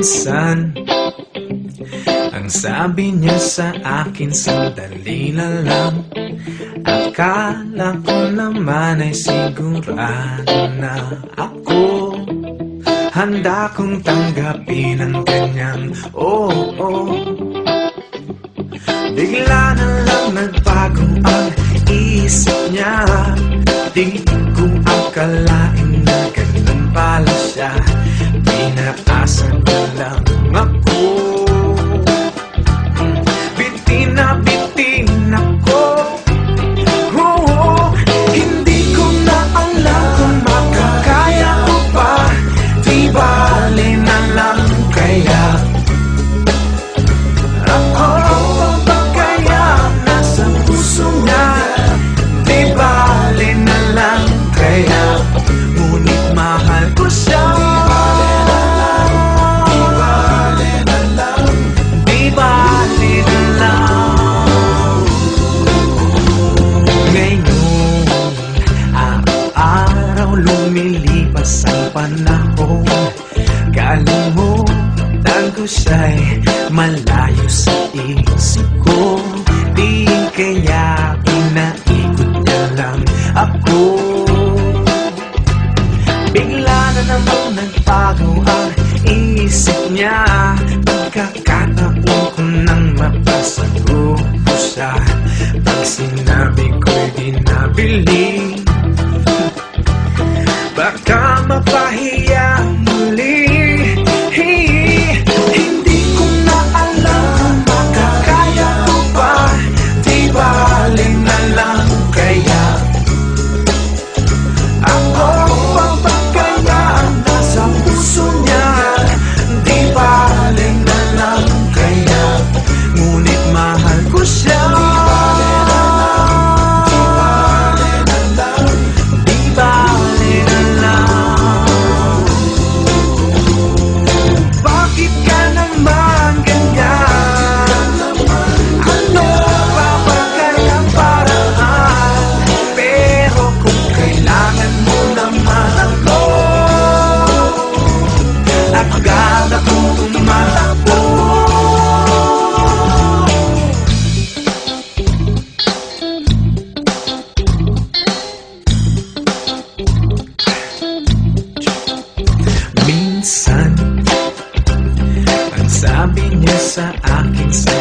Minsan. Ang sabi niya sa akin Sandali na lang. Akala ko naman ay sigurado na ako. Handa kong tanggapin ang kanyang oo. Oh, Bigla na lang nagbago ang isip niya. Di ko akalain Pinaasa na lang ako siya'y malayo sa isip ko. Di kaya pinaikot niya lang ako. Bigla na namang nagbago ang isip niya. Pagkakataon ko nang mapasagot ko siya. Pag sinabi ko'y di nabili Baka mapahiya Minsan Ang sabi niya sa akin Sandali